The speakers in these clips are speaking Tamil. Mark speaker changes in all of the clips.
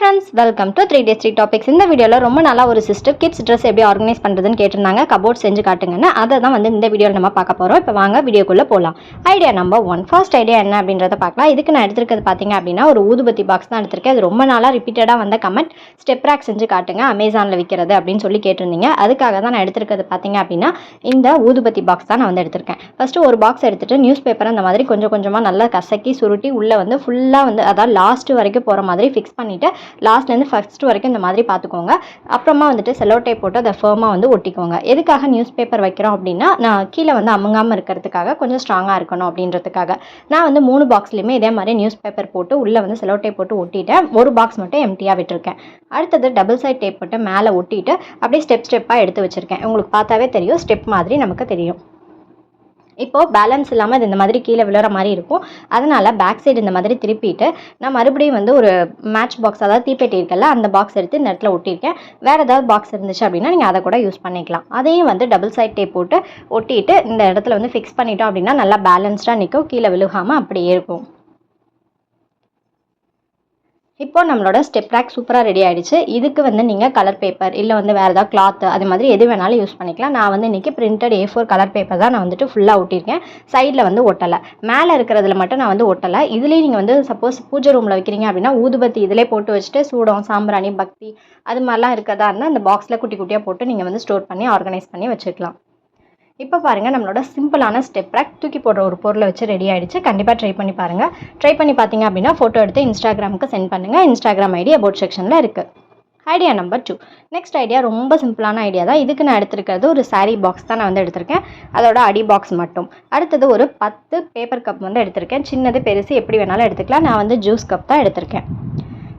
Speaker 1: Friends welcome to three days three topics இந்த வீடியோவில் ரொம்ப நல்லா ஒரு சிஸ்டர் கிட்ஸ் ட்ரெஸ் எப்படி ஆர்கனைஸ் பண்ணுறதுன்னு கேட்டிருந்தாங்க. கபோர்ட் செஞ்சு காட்டுங்கன்னு அதை தான் வந்து இந்த வீடியோவில் நம்ம பார்க்க போகிறோம் இப்போ வாங்க வீடியோக்குள்ளே போகலாம் idea number one first idea என்ன அப்படின்றத பார்க்கலாம். இதுக்கு நான் எடுத்திருக்கிறது பார்த்தீங்க அப்படின்னா ஒரு ஊதுபத்தி பாக்ஸ் தான் எடுத்திருக்கேன். அது ரொம்ப நாளாக ரிப்பீட்டடாக வந்த கமெண்ட் ஸ்டெப் ரேக் செஞ்சு காட்டுங்க அமேசானில் விற்கிறது அப்படின்னு சொல்லி கேட்டிருந்தீங்க. அதுக்காக தான் நான் எடுத்திருக்கிறது பார்த்தீங்க அப்படின்னா இந்த ஊதுபத்தி பாக்ஸ் தான் நான் வந்து எடுத்திருக்கேன். ஃபஸ்ட்டு ஒரு பாக்ஸ் எடுத்துகிட்டு நியூஸ் பேப்பர் அந்த மாதிரி கொஞ்சம் கொஞ்சமாக நல்லா கசக்கி சுருட்டி உள்ளே வந்து ஃபுல்லாக வந்து அதாவது லாஸ்ட் வரைக்கும் போகிற மாதிரி ஃபிக்ஸ் பண்ணிவிட்டு லாஸ்ட்லேருந்து ஃபர்ஸ்ட் வரைக்கும் இந்த மாதிரி பார்த்துக்கோங்க அப்புறமா வந்துட்டு செலோ டேப் போட்டு அதை ஃபேமாக வந்து ஒட்டிக்கோங்க. எதுக்காக நியூஸ் பேப்பர் வைக்கிறோம் அப்படின்னா நான் கீழே வந்து அமுங்காமல் இருக்கிறதுக்காக கொஞ்சம் ஸ்ட்ராங்காக இருக்கணும் அப்படின்றதுக்காக. நான் வந்து மூணு பாக்ஸ்லேயுமே இதே மாதிரி நியூஸ் பேப்பர் போட்டு உள்ளே வந்து செலோ டேப் போட்டு ஒட்டிட்டேன். ஒரு பாக்ஸ் மட்டும் எம்டியாக விட்டுருக்கேன். அடுத்தது டபுள் சைட் டேப் போட்டு மேலே ஒட்டிட்டு அப்படியே ஸ்டெப் ஸ்டெப்பாக எடுத்து வச்சுருக்கேன். உங்களுக்கு பார்த்தாவே தெரியும். ஸ்டெப் மாதிரி நமக்கு தெரியும். இப்போது பேலன்ஸ் இல்லாமல் இது இந்த மாதிரி கீழே விழுற மாதிரி இருக்கும். அதனால் பேக் சைடு இந்த மாதிரி திருப்பிட்டு நான் மறுபடியும் வந்து ஒரு மேட்ச் பாக்ஸ் அதாவது தீப்பெட்டி இருக்கல அந்த பாக்ஸ் எடுத்து இந்த இடத்துல ஒட்டியிருக்கேன். வேறு ஏதாவது பாக்ஸ் இருந்துச்சு அப்படின்னா நீங்கள் அதை கூட யூஸ் பண்ணிக்கலாம். அதையும் வந்து டபுள் சைட் டேப் போட்டு ஒட்டிட்டு இந்த இடத்துல வந்து ஃபிக்ஸ் பண்ணிட்டோம் அப்படின்னா நல்லா பேலன்ஸ்டாக நிற்கும் கீழே விழுகாமல் அப்படியே இருக்கும். இப்போ நம்மளோட ஸ்டெப் ரேக் சூப்பராக ரெடி ஆகிடுச்சு இதுக்கு வந்து நீங்கள் கலர் பேப்பர் இல்லை வந்து வேறு ஏதாவது கிளாத் அது மாதிரி எது வேணாலும் யூஸ் பண்ணிக்கலாம். நான் வந்து இன்றைக்கி printed A four colour paper தான் நான் வந்துட்டு ஃபுல்லாக ஒட்டியிருக்கேன் சைடில் வந்து ஒட்டலை. மேலே இருக்கிறதுல மட்டும் நான் வந்து ஒட்டலை. இதுலேயும் நீங்கள் வந்து சப்போஸ் பூஜை ரூமில் வைக்கிறீங்க அப்படின்னா ஊதுபத்தி இதிலே போட்டு வச்சுட்டு சூடம் சாம்பிராணி பக்தி அது மாதிரிலாம் இருக்கிறதா இருந்தால் அந்த பாக்ஸில் குட்டி குட்டியாக போட்டு நீங்கள் வந்து ஸ்டோர் பண்ணி ஆர்கனைஸ் பண்ணி வச்சுக்கலாம். இப்போ பாருங்கள் நம்மளோட சிம்பிளான ஸ்டெப் ரேக் தூக்கி போடுற ஒரு பொருளை வச்சு ரெடி ஆகிடுச்சு கண்டிப்பாக ட்ரை பண்ணி பாருங்கள் ட்ரை பண்ணி பார்த்தீங்க அப்படின்னா ஃபோட்டோ எடுத்து இன்ஸ்டாகிராமுக்கு சென்ட் பண்ணுங்கள் இன்ஸ்டாகிராம் ஐடி அபவுட் செக்ஷனில் இருக்குது idea number two next idea ரொம்ப சிம்பிளான ஐடியா தான். இதுக்கு நான் எடுத்திருக்கிறது ஒரு சாரீ பாக்ஸ் தான் நான் வந்து எடுத்திருக்கேன். அதோட அடி பாக்ஸ் மட்டும். அடுத்தது ஒரு பத்து பேப்பர் கப் வந்து எடுத்திருக்கேன். சின்னது பெருசு எப்படி வேணாலும் எடுத்துக்கலாம். நான் வந்து ஜூஸ் கப் தான் எடுத்திருக்கேன்.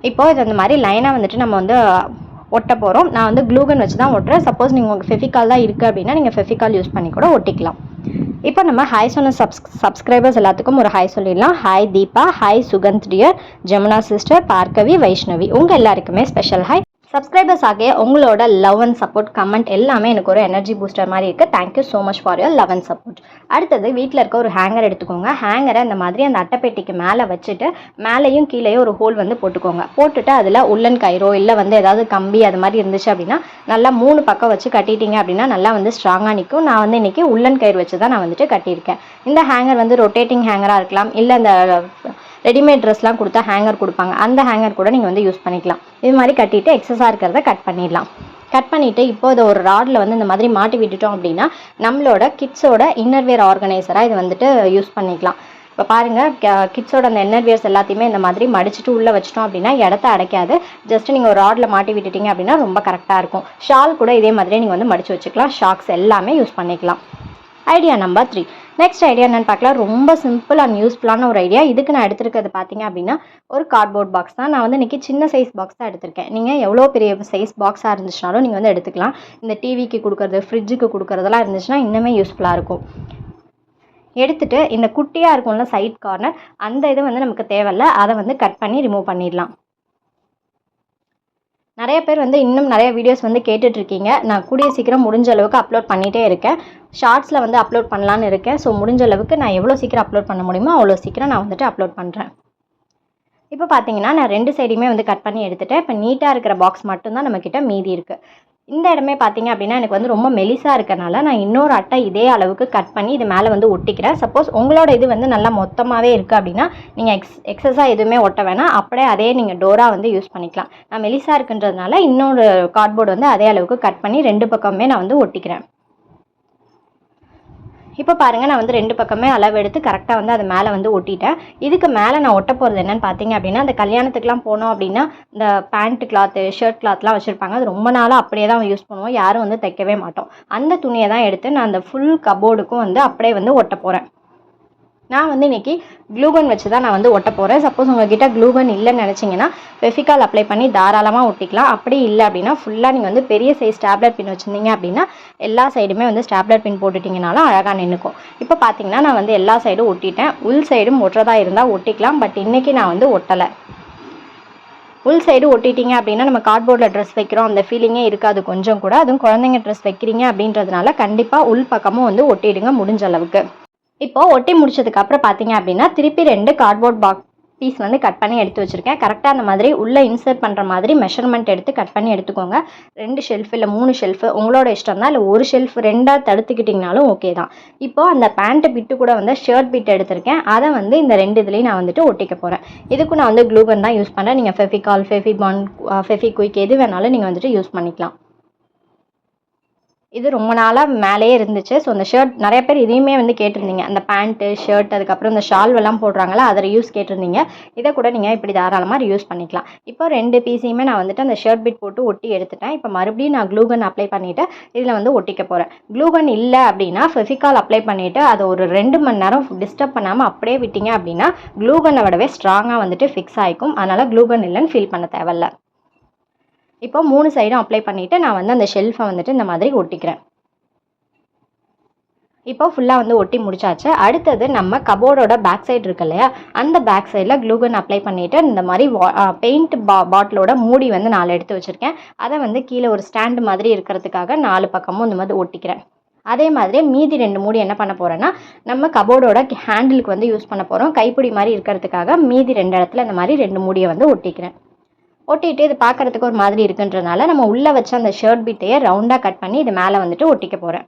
Speaker 1: இப்போது இது அந்த மாதிரி லைனாக வந்துட்டு நம்ம வந்து ஒட்ட போகிறோம் நான் வந்து க்ளூகன் வச்சு தான் ஒட்டுறேன். சப்போஸ் நீங்கள் உங்களுக்கு ஃபெஃபிகால் தான் இருக்குது அப்படின்னா நீங்கள் ஃபெஃபிகால் யூஸ் பண்ணி கூட ஒட்டிக்கலாம். இப்போ நம்ம ஹாய் சொன்ன சப்ஸ் சப்ஸ்கிரைபர்ஸ் எல்லாத்துக்கும் ஒரு ஹாய் சொல்லிடலாம். Hi Deepa hi Sukanth dear Jamuna sister Bhargavi Vaishnavi உங்கள் எல்லாருக்குமே ஸ்பெஷல் ஹாய் சப்ஸ்கிரைபர்ஸ் ஆகிய உங்களோட லவ் அண்ட் சப்போர்ட் கமெண்ட் எல்லாமே எனக்கு ஒரு எனர்ஜி பூஸ்டர் மாதிரி இருக்குது thank you so much for your love and support அடுத்தது வீட்டில் இருக்க ஒரு ஹேங்கர் எடுத்துக்கோங்க. ஹேங்கரை இந்த மாதிரி அந்த அட்டைப்பேட்டிக்கு மேலே வச்சுட்டு மேலேயும் கீழேயும் ஒரு ஹோல் வந்து போட்டுக்கோங்க. போட்டுட்டு அதில் உள்ளன் கயிறோ இல்லை வந்து ஏதாவது கம்பி அது மாதிரி இருந்துச்சு அப்படின்னா நல்லா மூணு பக்கம் வச்சு கட்டிட்டீங்க அப்படின்னா நல்லா வந்து ஸ்ட்ராங்காக நிற்கும் நான் வந்து இன்றைக்கி உள்ளன் கயிறு வச்சு தான் நான் வந்துட்டு கட்டியிருக்கேன். இந்த ஹேங்கர் வந்து ரொட்டேட்டிங் ஹேங்கராக இருக்கலாம். இல்லை இந்த ரெடிமேட் ட்ரெஸ்லாம் கொடுத்தா ஹேங்கர் கொடுப்பாங்க. அந்த ஹேங்கர் கூட நீங்கள் வந்து யூஸ் பண்ணிக்கலாம். இது மாதிரி கட்டிட்டு எக்ஸஸாக இருக்கிறத கட் பண்ணிடலாம். கட் பண்ணிவிட்டு இப்போ இதை ஒரு ராடில் வந்து இந்த மாதிரி மாட்டி விட்டுட்டோம் அப்படின்னா நம்மளோட கிட்ஸோட இன்னர்வேர் ஆர்கனைசராக இது வந்துட்டு யூஸ் பண்ணிக்கலாம். இப்போ பாருங்கள் கிட்ஸோட அந்த இன்னர்வேர்ஸ் எல்லாத்தையுமே இந்த மாதிரி மடிச்சுட்டு உள்ளே வச்சிட்டோம் அப்படின்னா இடத்த அடைக்காது. ஜஸ்ட் நீங்கள் ஒரு ராடில் மாட்டி விட்டுட்டீங்க அப்படின்னா ரொம்ப கரெக்டாக இருக்கும். ஷால் கூட இதே மாதிரியே நீங்கள் வந்து மடித்து வச்சுக்கலாம். ஷாக்ஸ் எல்லாமே யூஸ் பண்ணிக்கலாம். Idea number three next idea என்னென்னு பார்க்கலாம். ரொம்ப சிம்பிள் அண்ட் யூஸ்ஃபுல்லான ஒரு ஐடியா இதுக்கு நான் எடுத்திருக்கிறது பார்த்தீங்க அப்படின்னா ஒரு கார்ட்போர்ட் பாக்ஸ் தான். நான் வந்து இன்றைக்கி சின்ன சைஸ் பாக்ஸ் தான் எடுத்திருக்கேன். நீங்கள் எவ்வளோ பெரிய சைஸ் பாக்ஸாக இருந்துச்சுனாலும் நீங்கள் வந்து எடுத்துக்கலாம். இந்த டிவிக்கு கொடுக்குறது ஃப்ரிட்ஜுக்கு கொடுக்குறதெல்லாம் இருந்துச்சுன்னா இன்னுமே யூஸ்ஃபுல்லாக இருக்கும். எடுத்துகிட்டு இந்த குட்டியாக இருக்கும்ல சைட் கார்னர் அந்த இது வந்து நமக்கு தேவையில்ல. அதை வந்து கட் பண்ணி ரிமூவ் பண்ணிடலாம். நிறைய பேர் வந்து இன்னும் நிறைய வீடியோஸ் வந்து கேட்டுட்ருக்கீங்க. நான் கூடிய சீக்கிரம் முடிஞ்ச அளவுக்கு அப்லோட் பண்ணிகிட்டே இருக்கேன். ஷார்ட்ஸில் வந்து அப்லோட் பண்ணலான்னு இருக்கேன். ஸோ முடிஞ்ச அளவுக்கு நான் எவ்வளோ சீக்கிரம் அப்லோட் பண்ண முடியுமோ அவ்வளோ சீக்கிரம் நான் வந்துட்டு அப்லோட் பண்ணுறேன் இப்போ பார்த்தீங்கன்னா நான் ரெண்டு சைடுமே வந்து கட் பண்ணி எடுத்துட்டேன். இப்போ நீட்டாக இருக்கிற பாக்ஸ் மட்டும்தான் நம்மக்கிட்ட மீதி இருக்குது இந்த இடமே பார்த்தீங்க அப்படின்னா எனக்கு வந்து ரொம்ப மெலிசாக இருக்கனால நான் இன்னொரு அட்டை இதே அளவுக்கு கட் பண்ணி இது மேலே வந்து ஒட்டிக்கிறேன். சப்போஸ் உங்களோட இது வந்து நல்லா மொத்தமாகவே இருக்குது அப்படின்னா நீங்கள் எக்ஸ் எக்ஸஸாக எதுவுமே ஒட்ட வேணாம். அப்படியே அதே நீங்கள் டோராக வந்து யூஸ் பண்ணிக்கலாம். நான் மெலிசாக இருக்குன்றதுனால இன்னொரு கார்ட்போர்டு வந்து அதே அளவுக்கு கட் பண்ணி ரெண்டு பக்கமே நான் வந்து ஒட்டிக்கிறேன். இப்போ பாருங்கள் நான் வந்து ரெண்டு பக்கமே அளவு எடுத்து கரெக்டாக வந்து அது மேலே வந்து ஒட்டிட்டேன். இதுக்கு மேலே நான் ஒட்ட போகிறது என்னன்னு பார்த்தீங்க அப்படின்னா அந்த கல்யாணத்துக்குலாம் போனோம் அப்படின்னா இந்த பேண்ட் கிளாத்து ஷர்ட் கிளாத்லாம் வச்சுருப்பாங்க. அது ரொம்ப நாளாக அப்படியே தான் யூஸ் பண்ணுவோம். யாரும் வந்து தைக்கவே மாட்டோம். அந்த துணியை தான் எடுத்து நான் அந்த ஃபுல் கபோர்டுக்கும் வந்து அப்படியே வந்து ஒட்ட போகிறேன் நான் வந்து இன்றைக்கி க்ளூகன் வச்சு தான் நான் வந்து ஒட்ட போகிறேன் சப்போஸ் உங்ககிட்ட க்ளூகன் இல்லைன்னு நினச்சிங்கன்னா ஃபெஃபிகால் அப்ளை பண்ணி தாராளமாக ஒட்டிக்கலாம். அப்படி இல்லை அப்படின்னா ஃபுல்லாக நீங்கள் வந்து பெரிய சைஸ் ஸ்டாப்லர் பின் வச்சுருந்தீங்க அப்படின்னா எல்லா சைடுமே வந்து ஸ்டாப்லர் பின் போட்டுட்டிங்கனாலும் அழகாக நின்றுக்கும் இப்போ பார்த்தீங்கன்னா நான் வந்து எல்லா சைடும் ஒட்டிட்டேன். உள் சைடும் ஒட்டுறதா இருந்தால் ஒட்டிக்கலாம். பட் இன்றைக்கி நான் வந்து ஒட்டலை. உள் சைடு ஒட்டிட்டீங்க அப்படின்னா நம்ம கார்ட்போர்டில் ட்ரெஸ் வைக்கிறோம். அந்த ஃபீலிங்கே இருக்காது கொஞ்சம் கூட. அதுவும் குழந்தைங்க ட்ரெஸ் வைக்கிறீங்க அப்படின்றதுனால கண்டிப்பாக உள் பக்கமும் வந்து ஒட்டிடுங்க முடிஞ்ச அளவுக்கு. இப்போ ஒட்டி முடிச்சதுக்கு அப்புறம் பார்த்தீங்க அப்படின்னா திருப்பி ரெண்டு கார்ட்போர்ட் பாக்ஸ் பீஸ் வந்து கட் பண்ணி எடுத்து வச்சுருக்கேன். கரெக்டாக அந்த மாதிரி உள்ளே இன்சர்ட் பண்ணுற மாதிரி மெஷர்மெண்ட் எடுத்து கட் பண்ணி எடுத்துக்கோங்க. ரெண்டு ஷெல்ஃப் இல்லை மூணு ஷெல்ஃபு உங்களோட இஷ்டம் தான். இல்லை ஒரு ஷெல்ஃப் ரெண்டாக தடுத்துக்கிட்டிங்கனாலும் ஓகே தான். இப்போ அந்த பேண்ட்டு பிட்டு கூட வந்து ஷர்ட் பிட் எடுத்திருக்கேன். அதை வந்து இந்த ரெண்டு இதுலேயும் நான் வந்துட்டு ஒட்டிக்க போகிறேன் இதுக்கு நான் வந்து க்ளூபன் தான் யூஸ் பண்ணுறேன் நீங்கள் ஃபெஃபிகால் ஃபெஃபிபான் ஃபெஃபிக்விக் எது வேணாலும் நீங்கள் வந்துட்டு யூஸ் பண்ணிக்கலாம். இது ரொம்ப நாளாக மேலேயே இருந்துச்சு. ஸோ அந்த ஷர்ட் நிறைய பேர் இதையுமே வந்து கேட்டிருந்தீங்க. அந்த பேண்ட்டு ஷர்ட் அதுக்கப்புறம் இந்த ஷால் எல்லாம் போடுறாங்களா அதை யூஸ் கேட்டிருந்தீங்க. இதை கூட நீங்கள் இப்படி தாராளமாக யூஸ் பண்ணிக்கலாம். இப்போ ரெண்டு பீஸையுமே நான் வந்துட்டு அந்த ஷர்ட் பிட் போட்டு ஒட்டி எடுத்துட்டேன். இப்போ மறுபடியும் நான் க்ளூகன் அப்ளை பண்ணிவிட்டு இதில் வந்து ஒட்டிக்க போகிறேன் க்ளூகன் இல்லை அப்படின்னா ஃபெஃபிகால் அப்ளை பண்ணிவிட்டு அதை ஒரு ரெண்டு மணி நேரம் டிஸ்டர்ப் பண்ணாமல் அப்படியே விட்டீங்க அப்படின்னா க்ளூகனை விடவே ஸ்ட்ராங்காக வந்துட்டு ஃபிக்ஸ் ஆகிக்கும் அதனால் க்ளூகன் இல்லைன்னு ஃபீல் பண்ண தேவையில்ல. இப்போ மூணு சைடும் அப்ளை பண்ணிவிட்டு நான் வந்து அந்த ஷெல்ஃபை வந்துட்டு இந்த மாதிரி ஒட்டிக்கிறேன். இப்போ ஃபுல்லாக வந்து ஒட்டி முடிச்சாச்சு. அடுத்தது நம்ம கபோர்டோட பேக் சைடு இருக்கு இல்லையா? அந்த பேக் சைடில் க்ளூகன் அப்ளை பண்ணிவிட்டு இந்த மாதிரி பெயிண்ட் பா பாட்டிலோட மூடி வந்து நாலு எடுத்து வச்சுருக்கேன். அதை வந்து கீழே ஒரு ஸ்டாண்டு மாதிரி இருக்கிறதுக்காக நாலு பக்கமும் இந்த மாதிரி ஒட்டிக்கிறேன். அதே மாதிரி மீதி ரெண்டு மூடி என்ன பண்ண போகிறேன்னா நம்ம கபோர்டோட ஹேண்டிலுக்கு வந்து யூஸ் பண்ண போகிறோம் கைப்பிடி மாதிரி இருக்கிறதுக்காக மீதி ரெண்டு இடத்துல இந்த மாதிரி ரெண்டு மூடியை வந்து ஒட்டிக்கிறேன். ஒட்டிட்டு இது பார்க்குறதுக்கு ஒரு மாதிரி இருக்குன்றதுனால நம்ம உள்ளே வச்ச அந்த ஷர்ட் பிட்டையே ரவுண்டாக கட் பண்ணி இது மேலே வந்துட்டு ஒட்டிக்க போகிறேன்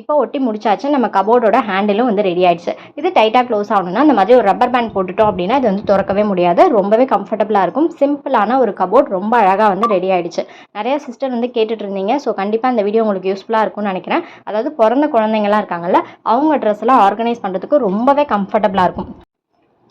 Speaker 1: இப்போ ஒட்டி முடிச்சாச்சு. நம்ம கபோர்டோட ஹேண்டிலும் வந்து ரெடி ஆயிடுச்சு. இது டைட்டாக க்ளோஸ் ஆகணும்னா அந்த மாதிரி ஒரு ரப்பர் பேண்ட் போட்டுட்டோம் அப்படின்னா இது வந்து திறக்கவே முடியாது. ரொம்பவே கம்ஃபர்டபுளாக இருக்கும். சிம்பிளான ஒரு கபோர்ட் ரொம்ப அழகாக வந்து ரெடி ஆயிடுச்சு. நிறைய சிஸ்டர் வந்து கேட்டுட்டு இருந்தீங்க. ஸோ கண்டிப்பாக இந்த வீடியோ உங்களுக்கு யூஸ்ஃபுல்லாக இருக்கும்னு நினைக்கிறேன். அதாவது பிறந்த குழந்தைங்களாம் இருக்காங்கல்ல அவங்க ட்ரெஸ்லாம் ஆர்கனைஸ் பண்ணுறதுக்கு ரொம்பவே கம்ஃபர்டபுளாக இருக்கும்.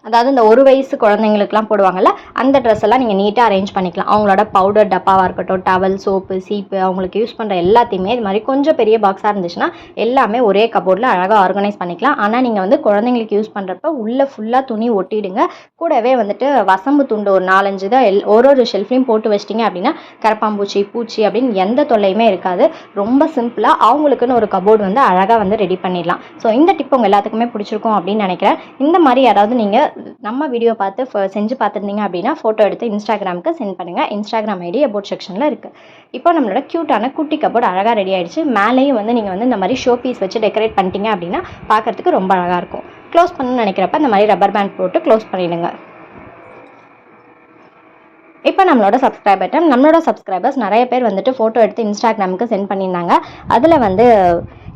Speaker 1: அதாவது இந்த ஒரு வயசு குழந்தைங்களுக்குலாம் போடுவாங்கல்ல அந்த ட்ரெஸ் எல்லாம் நீங்கள் நீட்டாக அரேஞ்ச் பண்ணிக்கலாம். அவங்களோட பவுடர் டப்பாவாக இருக்கட்டும் டவல் சோப்பு சீப்பு அவங்களுக்கு யூஸ் பண்ணுற எல்லாத்தையுமே இது மாதிரி கொஞ்சம் பெரிய பாக்ஸாக இருந்துச்சுன்னா எல்லாமே ஒரே கபோர்டில் அழகாக ஆர்கனைஸ் பண்ணிக்கலாம். ஆனால் நீங்கள் வந்து குழந்தைங்களுக்கு யூஸ் பண்ணுறப்ப உள்ளே ஃபுல்லாக துணி ஒட்டிடுங்க. கூடவே வந்துட்டு வசம்பு துண்டு ஒரு நாலஞ்சு தான் எல் ஒரு ஒரு ஷெல்ஃப்லையும் போட்டு வச்சிட்டிங்க அப்படின்னா கரப்பாம்பூச்சி பூச்சி அப்படின்னு எந்த தொல்லையுமே இருக்காது. ரொம்ப சிம்பிளாக அவங்களுக்குன்னு ஒரு கபோர்டு வந்து அழகாக வந்து ரெடி பண்ணிடலாம். ஸோ இந்த டிப் உங்கள் எல்லாத்துக்குமே பிடிச்சிருக்கும் அப்படின்னு நினைக்கிறேன். இந்த மாதிரி யாராவது நீங்கள் நம்ம வீடியோ பார்த்து ஃப- செஞ்சு பார்த்துருந்தீங்க அப்படின்னா ஃபோட்டோ எடுத்து இன்ஸ்டாகிராமுக்கு சென்ட் பண்ணுங்கள் இன்ஸ்டாகிராம் ஐடி அபோட் செக்ஷனில் இருக்குது இப்போ நம்மளோட க்யூட்டான குட்டி கபோர்ட் அழகாக ரெடி ஆகிடுச்சு மேலேயும் வந்து நீங்கள் வந்து இந்த மாதிரி ஷோ பீஸ் வச்சு டெக்கரேட் பண்ணிட்டீங்க அப்படின்னா பார்க்கறதுக்கு ரொம்ப அழகாக இருக்கும். க்ளோஸ் பண்ணணும்னு நினைக்கிறப்ப இந்த மாதிரி ரப்பர் பேண்ட் போட்டு க்ளோஸ் பண்ணிவிடுங்க இப்போ நம்மளோட சப்ஸ்கிரைபர்கிட்ட நம்மளோட சப்ஸ்கிரைபர்ஸ் நிறைய பேர் வந்துட்டு ஃபோட்டோ எடுத்து இன்ஸ்டாகிராமுக்கு சென்ட் பண்ணியிருந்தாங்க. அதில் வந்து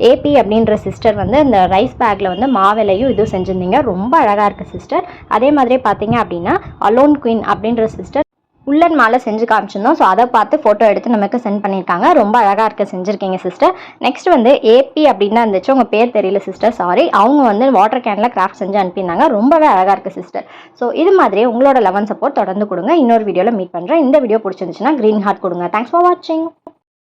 Speaker 1: ஏபி அப்படின்ற சிஸ்டர் வந்து இந்த ரைஸ் பேக்கில் வந்து மாவிலையும் இதுவும் செஞ்சுருந்தீங்க. ரொம்ப அழகாக இருக்குது சிஸ்டர் அதே மாதிரி பார்த்தீங்க அப்படின்னா அலோன் குயின் அப்படின்ற சிஸ்டர் உள்ளன் மாலை செஞ்சு காமிச்சிருந்தோம். ஸோ அதை பார்த்து ஃபோட்டோ எடுத்து நமக்கு சென்ட் பண்ணியிருக்காங்க. ரொம்ப அழகாக இருக்க செஞ்சுருக்கீங்க சிஸ்டர் நெக்ஸ்ட் வந்து ஏபி அப்படின்னு இருந்துச்சு. உங்கள் பேர் தெரியல சிஸ்டர் சாரி அவங்க வந்து வாட்டர் கேனில் கிராஃப்ட் செஞ்சு அனுப்பியிருந்தாங்க. ரொம்பவே அழகாக இருக்குது சிஸ்டர் ஸோ இது மாதிரி உங்களோட லெவன் சப்போர்ட் தொடர்ந்து கொடுங்க. இன்னொரு வீடியோவில் மீட் பண்ணுறேன் இந்த வீடியோ பிடிச்சிருந்துச்சுன்னா க்ரீன் ஹார்ட் கொடுங்க. தேங்க்ஸ் ஃபார் வாட்சிங்